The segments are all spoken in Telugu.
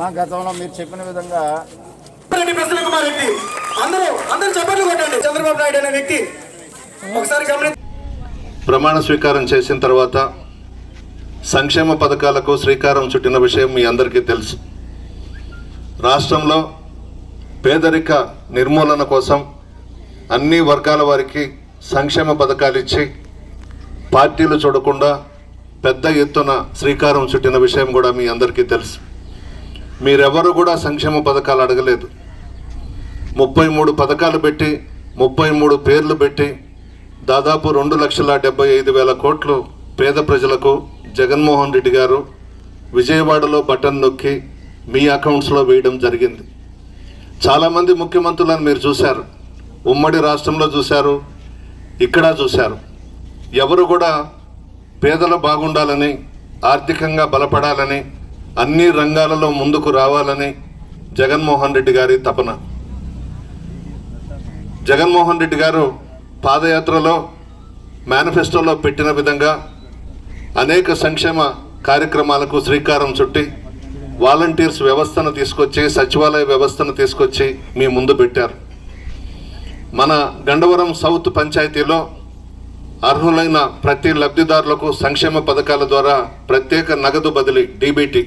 మా గతంలో మీరు చెప్పిన విధంగా ప్రసన్న కుమార్ రెడ్డి. అందరూ అందరూ చప్పట్లు కొట్టండి. చంద్రబాబు నాయుడు అనే వ్యక్తి. ఒకసారి గమనించండి ప్రమాణ స్వీకారం చేసిన తర్వాత సంక్షేమ పథకాలకు శ్రీకారం చుట్టిన విషయం మీ అందరికీ తెలుసు. రాష్ట్రంలో పేదరిక నిర్మూలన కోసం అన్ని వర్గాల వారికి సంక్షేమ పథకాలు ఇచ్చి పార్టీలు చూడకుండా పెద్ద ఎత్తున శ్రీకారం చుట్టిన విషయం కూడా మీ అందరికీ తెలుసు. మీరెవరు కూడా సంక్షేమ పథకాలు అడగలేదు. ముప్పై మూడు పథకాలు పెట్టి ముప్పై మూడు పేర్లు పెట్టి దాదాపు రెండు లక్షల డెబ్బై ఐదు వేల కోట్లు పేద ప్రజలకు జగన్మోహన్ రెడ్డి గారు విజయవాడలో బటన్ నొక్కి మీ అకౌంట్స్లో వేయడం జరిగింది. చాలామంది ముఖ్యమంత్రులను మీరు చూశారు. ఉమ్మడి రాష్ట్రంలో చూశారు. ఇక్కడ చూశారు. ఎవరు కూడా పేదలు బాగుండాలని ఆర్థికంగా బలపడాలని అన్ని రంగాలలో ముందుకు రావాలని జగన్మోహన్ రెడ్డి గారి తపన. జగన్మోహన్ రెడ్డి గారు పాదయాత్రలో మేనిఫెస్టోలో పెట్టిన విధంగా అనేక సంక్షేమ కార్యక్రమాలకు శ్రీకారం చుట్టి వాలంటీర్స్ వ్యవస్థను తీసుకొచ్చి సచివాలయ వ్యవస్థను తీసుకొచ్చి మీ ముందు పెట్టారు. మన గండవరం సౌత్ పంచాయతీలో అర్హులైన ప్రతి లబ్ధిదారులకు సంక్షేమ పథకాల ద్వారా ప్రత్యేక నగదు బదిలీ డీబీటీ.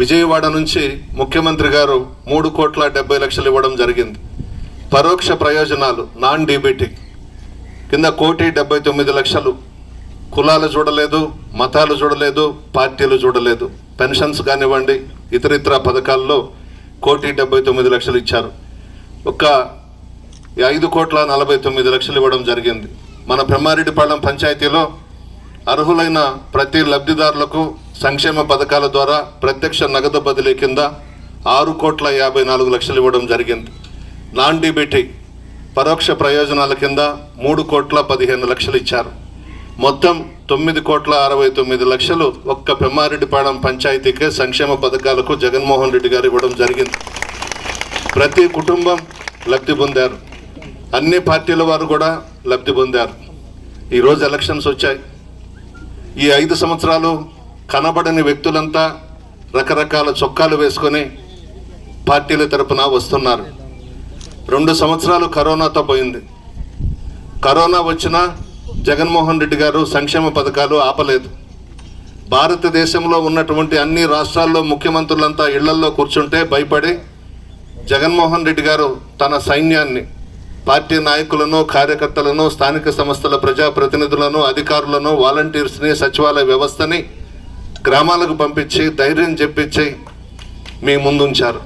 విజయవాడ నుంచి ముఖ్యమంత్రి గారు మూడు కోట్ల డెబ్బై లక్షలు ఇవ్వడం జరిగింది. పరోక్ష ప్రయోజనాలు నాన్ డీబీటీ. కింద కోటి డెబ్బై తొమ్మిది లక్షలు. కులాలు చూడలేదు మతాలు చూడలేదు పార్టీలు చూడలేదు. పెన్షన్స్ కానివ్వండి ఇతర ఇతర పథకాల్లో కోటి డెబ్బై తొమ్మిది లక్షలు ఇచ్చారు. ఒక ఐదు కోట్ల నలభై తొమ్మిది లక్షలు ఇవ్వడం జరిగింది. మన బ్రహ్మారెడ్డిపాళెం పంచాయతీలో అర్హులైన ప్రతి లబ్ధిదారులకు సంక్షేమ పథకాల ద్వారా ప్రత్యక్ష నగదు బదిలీ కింద ఆరు కోట్ల యాభై నాలుగు లక్షలు ఇవ్వడం జరిగింది. నాన్ డీబీటీ పరోక్ష ప్రయోజనాల కింద మూడు కోట్ల పదిహేను లక్షలు ఇచ్చారు. మొత్తం తొమ్మిది కోట్ల అరవై తొమ్మిది లక్షలు ఒక్క పెమ్మారెడ్డిపాళెం పంచాయతీకే సంక్షేమ పథకాలకు జగన్మోహన్ రెడ్డి గారు ఇవ్వడం జరిగింది. ప్రతి కుటుంబం లబ్ధి పొందారు. అన్ని పార్టీల వారు కూడా లబ్ధి పొందారు. ఈరోజు ఎలక్షన్స్ వచ్చాయి. ఈ ఐదు సంవత్సరాలు కనబడని వ్యక్తులంతా రకరకాల చొక్కాలు వేసుకొని పార్టీల తరపున వస్తున్నారు. రెండు సంవత్సరాలు కరోనాతో పోయింది. కరోనా వచ్చినా జగన్మోహన్ రెడ్డి గారు సంక్షేమ పథకాలు ఆపలేదు. భారతదేశంలో ఉన్నటువంటి అన్ని రాష్ట్రాల్లో ముఖ్యమంత్రులంతా ఇళ్ళల్లో కూర్చుంటే భయపడి జగన్మోహన్ రెడ్డి గారు తన సైన్యాన్ని పార్టీ నాయకులను కార్యకర్తలను స్థానిక సంస్థల ప్రజాప్రతినిధులను అధికారులను వాలంటీర్స్ని సచివాలయ వ్యవస్థని గ్రామాలకు పంపించి ధైర్యం చెప్పించి మీ ముందుంచారు.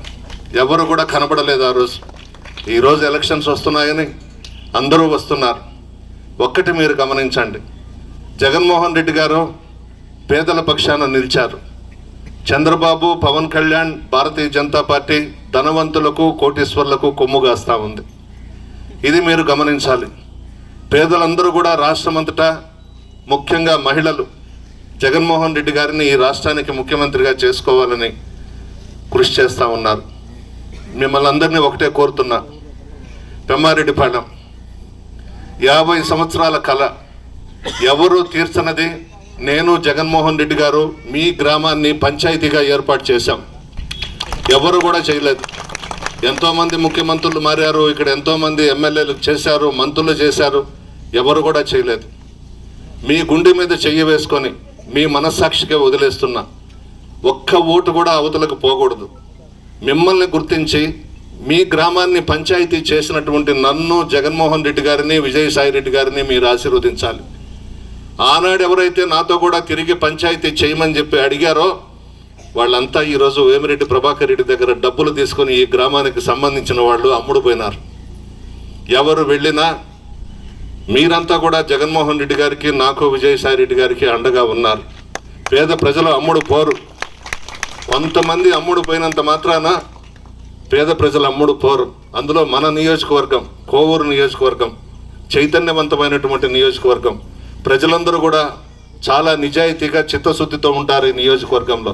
ఎవరు కూడా కనబడలేదు ఆ రోజు. ఈరోజు ఎలక్షన్స్ వస్తున్నాయని అందరూ వస్తున్నారు. ఒక్కటి మీరు గమనించండి. జగన్మోహన్ రెడ్డి గారు పేదల పక్షాన నిలిచారు. చంద్రబాబు పవన్ కళ్యాణ్ భారతీయ జనతా పార్టీ ధనవంతులకు కోటీశ్వర్లకు కొమ్ముగాస్తా ఉంది. ఇది మీరు గమనించాలి. పేదలందరూ కూడా రాష్ట్రమంతటా ముఖ్యంగా మహిళలు జగన్మోహన్ రెడ్డి గారిని ఈ రాష్ట్రానికి ముఖ్యమంత్రిగా చేసుకోవాలని కృషి చేస్తూ ఉన్నారు. మిమ్మల్ని అందరినీ ఒకటే కోరుతున్నా. పెమ్మారెడ్డిపాలెం యాభై సంవత్సరాల కళ ఎవరు తీర్చనది నేను జగన్మోహన్ రెడ్డి గారు మీ గ్రామాన్ని పంచాయతీగా ఏర్పాటు చేశాం. ఎవరు కూడా చేయలేదు. ఎంతోమంది ముఖ్యమంత్రులు మారారు ఇక్కడ ఎంతోమంది ఎమ్మెల్యేలు చేశారు మంత్రులు చేశారు ఎవరు కూడా చేయలేదు. మీ గుండె మీద చెయ్యి వేసుకొని మీ మనస్సాక్షిగా వదిలేస్తున్నా ఒక్క ఓటు కూడా అవతలకు పోకూడదు. మిమ్మల్ని గుర్తించి మీ గ్రామాన్ని పంచాయతీ చేసినటువంటి నన్ను జగన్మోహన్ రెడ్డి గారిని విజయసాయి రెడ్డి గారిని మీరు ఆశీర్వదించాలి. ఆనాడు ఎవరైతే నాతో కూడా తిరిగి పంచాయతీ చేయమని చెప్పి అడిగారో వాళ్ళంతా ఈరోజు వేమిరెడ్డి ప్రభాకర్ రెడ్డి దగ్గర డబ్బులు తీసుకొని ఈ గ్రామానికి సంబంధించిన వాళ్ళు అమ్ముడు పోయినారు ఎవరు వెళ్ళినా మీరంతా కూడా జగన్మోహన్ రెడ్డి గారికి నాకు విజయసాయి రెడ్డి గారికి అండగా ఉన్నారు. పేద ప్రజలు అమ్ముడు పోరు. కొంతమంది అమ్ముడు పోయినంత మాత్రాన పేద ప్రజలు అమ్ముడు పోరు. అందులో మన నియోజకవర్గం కోవూరు నియోజకవర్గం చైతన్యవంతమైనటువంటి నియోజకవర్గం. ప్రజలందరూ కూడా చాలా నిజాయితీగా చిత్తశుద్ధితో ఉంటారు ఈ నియోజకవర్గంలో.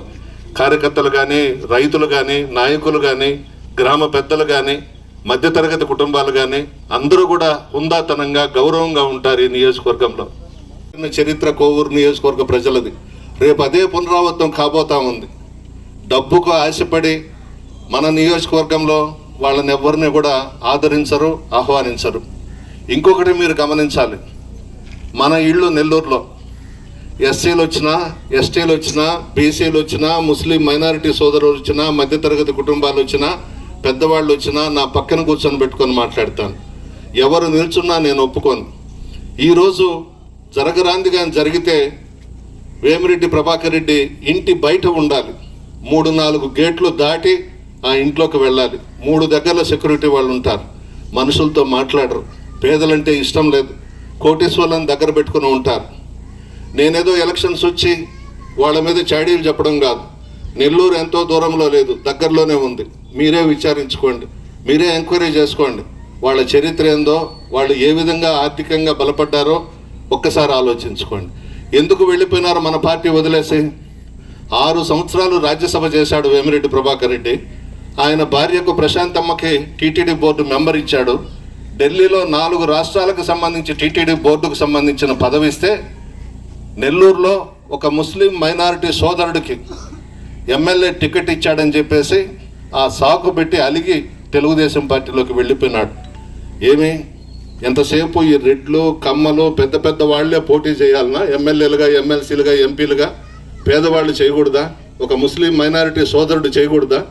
కార్యకర్తలు కానీ రైతులు కానీ నాయకులు కానీ గ్రామ పెద్దలు కానీ మధ్యతరగతి కుటుంబాలు కానీ అందరూ కూడా హుందాతనంగా గౌరవంగా ఉంటారు ఈ నియోజకవర్గంలో. చిన్న చరిత్ర కోవూరు నియోజకవర్గ ప్రజలది. రేపు అదే పునరావృతం కాబోతా ఉంది. డబ్బుకు ఆశపడి మన నియోజకవర్గంలో వాళ్ళని ఎవరిని కూడా ఆదరించరు ఆహ్వానించరు. ఇంకొకటి మీరు గమనించాలి. మన ఇళ్ళు నెల్లూరులో ఎస్సీలు వచ్చినా ఎస్టీలు వచ్చినా బీసీలు వచ్చినా ముస్లిం మైనారిటీ సోదరులు వచ్చినా మధ్యతరగతి కుటుంబాలు వచ్చినా పెద్దవాళ్ళు వచ్చినా నా పక్కన కూర్చొని పెట్టుకొని మాట్లాడతాను. ఎవరు నిల్చున్నా నేను ఒప్పుకోను. ఈరోజు జరగరాంది కానీ జరిగితే వేమిరెడ్డి ప్రభాకర్ రెడ్డి ఇంటి బయట ఉండాలి. మూడు నాలుగు గేట్లు దాటి ఆ ఇంట్లోకి వెళ్ళాలి. మూడు దగ్గరలో సెక్యూరిటీ వాళ్ళు ఉంటారు మనుషులతో మాట్లాడరు. పేదలంటే ఇష్టం లేదు. కోటీశ్వర్లను దగ్గర పెట్టుకుని ఉంటారు. నేనేదో ఎలక్షన్స్ వచ్చి వాళ్ళ మీద చాడీలు చెప్పడం కాదు. నెల్లూరు ఎంతో దూరంలో లేదు దగ్గరలోనే ఉంది. మీరే విచారించుకోండి మీరే ఎంక్వైరీ చేసుకోండి. వాళ్ళ చరిత్ర ఏందో వాళ్ళు ఏ విధంగా ఆర్థికంగా బలపడ్డారో ఒక్కసారి ఆలోచించుకోండి. ఎందుకు వెళ్ళిపోయినారు మన పార్టీ వదిలేసి? ఆరు సంవత్సరాలు రాజ్యసభ చేశాడు వేమిరెడ్డి ప్రభాకర్ రెడ్డి. ఆయన భార్యకు ప్రశాంతమ్మకి టీటీడీ బోర్డు మెంబర్ ఇచ్చాడు. ఢిల్లీలో నాలుగు రాష్ట్రాలకు సంబంధించి టీటీడీ బోర్డుకు సంబంధించిన పదవి ఇస్తే నెల్లూరులో ఒక ముస్లిం మైనారిటీ సోదరుడికి ఎమ్మెల్యే టికెట్ ఇచ్చాడని చెప్పేసి ఆ సాకు పెట్టి అలిగి తెలుగుదేశం పార్టీలోకి వెళ్ళిపోయినాడు. ఏమి? ఎంతసేపు ఈ రెడ్లు కమ్మలు పెద్ద పెద్ద వాళ్ళే పోటీ చేయాలన్నా ఎమ్మెల్యేలుగా ఎమ్మెల్సీలుగా ఎంపీలుగా? పేదవాళ్ళు చేయకూడదా? ఒక ముస్లిం మైనారిటీ సోదరుడు చేయకూడదా?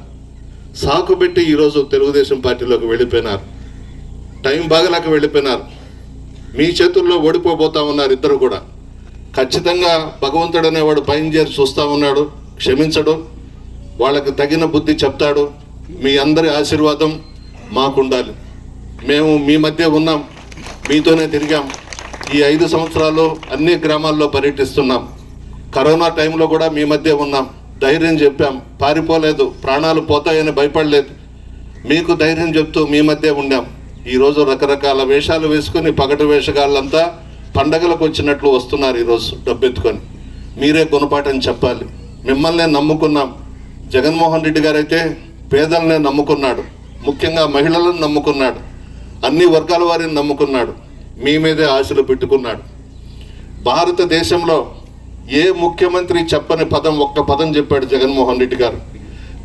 సాకు పెట్టి ఈరోజు తెలుగుదేశం పార్టీలోకి వెళ్ళిపోయినారు. టైం బాగలేక వెళ్ళిపోయినారు. మీ చేతుల్లో ఓడిపోబోతా ఉన్నారు ఇద్దరు కూడా. ఖచ్చితంగా భగవంతుడు అనేవాడు పైన చేరి చూస్తూ ఉన్నాడు క్షమించడు వాళ్ళకి తగిన బుద్ధి చెప్తాడు. మీ అందరి ఆశీర్వాదం మాకుండాలి. మేము మీ మధ్య ఉన్నాం మీతోనే తిరిగాం. ఈ ఐదు సంవత్సరాలు అన్ని గ్రామాల్లో పర్యటిస్తున్నాం. కరోనా టైంలో కూడా మీ మధ్య ఉన్నాం. ధైర్యం చెప్పాం. పారిపోలేదు ప్రాణాలు పోతాయని భయపడలేదు. మీకు ధైర్యం చెప్తూ మీ మధ్య ఉండాం. ఈరోజు రకరకాల వేషాలు వేసుకుని పగటి వేషగాళ్ళంతా పండగలకు వచ్చినట్లు వస్తున్నారు ఈరోజు డబ్బెత్తుకొని. మీరే గుణపాఠం చెప్పాలి. మిమ్మల్నే నమ్ముకున్నాం. జగన్మోహన్ రెడ్డి గారు అయితే పేదలనే నమ్ముకున్నాడు. ముఖ్యంగా మహిళలను నమ్ముకున్నాడు. అన్ని వర్గాల వారిని నమ్ముకున్నాడు. మీ మీదే ఆశలు పెట్టుకున్నాడు. భారతదేశంలో ఏ ముఖ్యమంత్రి చెప్పని పదం ఒక్క పదం చెప్పాడు జగన్మోహన్ రెడ్డి గారు.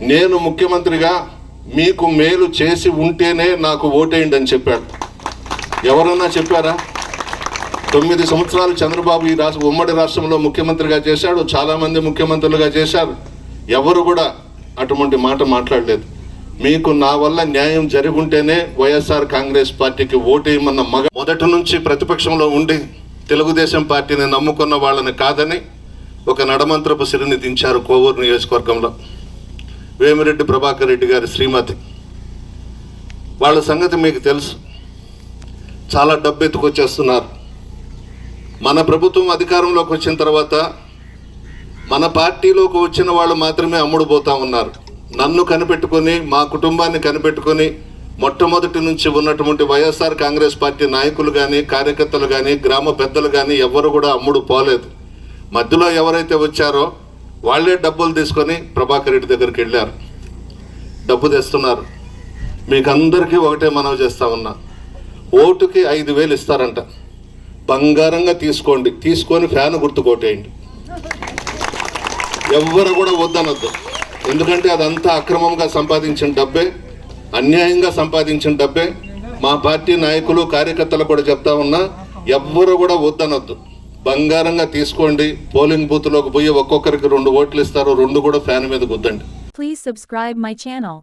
నేను ముఖ్యమంత్రిగా మీకు మేలు చేసి ఉంటేనే నాకు ఓటేయండి అని చెప్పాడు. ఎవరన్నా చెప్పారా? తొమ్మిది సంవత్సరాలు చంద్రబాబు ఈ రాష్ట్ర ఉమ్మడి రాష్ట్రంలో ముఖ్యమంత్రిగా చేశాడు చాలామంది ముఖ్యమంత్రులుగా చేశారు. ఎవరు కూడా అటువంటి మాట మాట్లాడలేదు. మీకు నా వల్ల న్యాయం జరుగుంటేనే వైఎస్ఆర్ కాంగ్రెస్ పార్టీకి ఓటేయమన్న మగ మొదటి నుంచి ప్రతిపక్షంలో ఉండి తెలుగుదేశం పార్టీని నమ్ముకున్న వాళ్ళని కాదని ఒక నడమంత్రపు సిరిని దించారు కోవూరు నియోజకవర్గంలో. వేమిరెడ్డి ప్రభాకర్ రెడ్డి గారి శ్రీమతి. వాళ్ళ సంగతి మీకు తెలుసు. చాలా డబ్బు ఎత్తుకొచ్చేస్తున్నారు మన ప్రభుత్వం అధికారంలోకి వచ్చిన తర్వాత మన పార్టీలోకి వచ్చిన వాళ్ళు మాత్రమే అమ్ముడు పోతా ఉన్నారు. నన్ను కనిపెట్టుకొని మా కుటుంబాన్ని కనిపెట్టుకొని మొట్టమొదటి నుంచి ఉన్నటువంటి వైఎస్ఆర్ కాంగ్రెస్ పార్టీ నాయకులు కానీ కార్యకర్తలు కానీ గ్రామ పెద్దలు కానీ ఎవ్వరు కూడా అమ్ముడు పోలేదు. మధ్యలో ఎవరైతే వచ్చారో వాళ్ళే డబ్బులు తీసుకొని ప్రభాకర్ రెడ్డి దగ్గరికి వెళ్ళారు. డబ్బు తెస్తున్నారు. మీకు అందరికీ ఒకటే మనవి చేస్తా ఉన్నా. ఓటుకి ఐదు వేలు ఇస్తారంట. బంగారంగా తీసుకోండి. తీసుకొని ఫ్యాన్ గుర్తు కొట్టేయండి. ఎవ్వరు కూడా వద్దనొద్దు. ఎందుకంటే అదంతా అక్రమంగా సంపాదించిన డబ్బే అన్యాయంగా సంపాదించిన డబ్బే. మా పార్టీ నాయకులు కార్యకర్తలు కూడా చెప్తా ఉన్నా ఎవ్వరు కూడా వద్దనొద్దు. బంగారంగా తీసుకోండి. పోలింగ్ బూత్లోకి పోయి ఒక్కొక్కరికి రెండు ఓట్లు ఇస్తారు. రెండు కూడా ఫ్యాన్ మీద గుద్దండి. Please subscribe my channel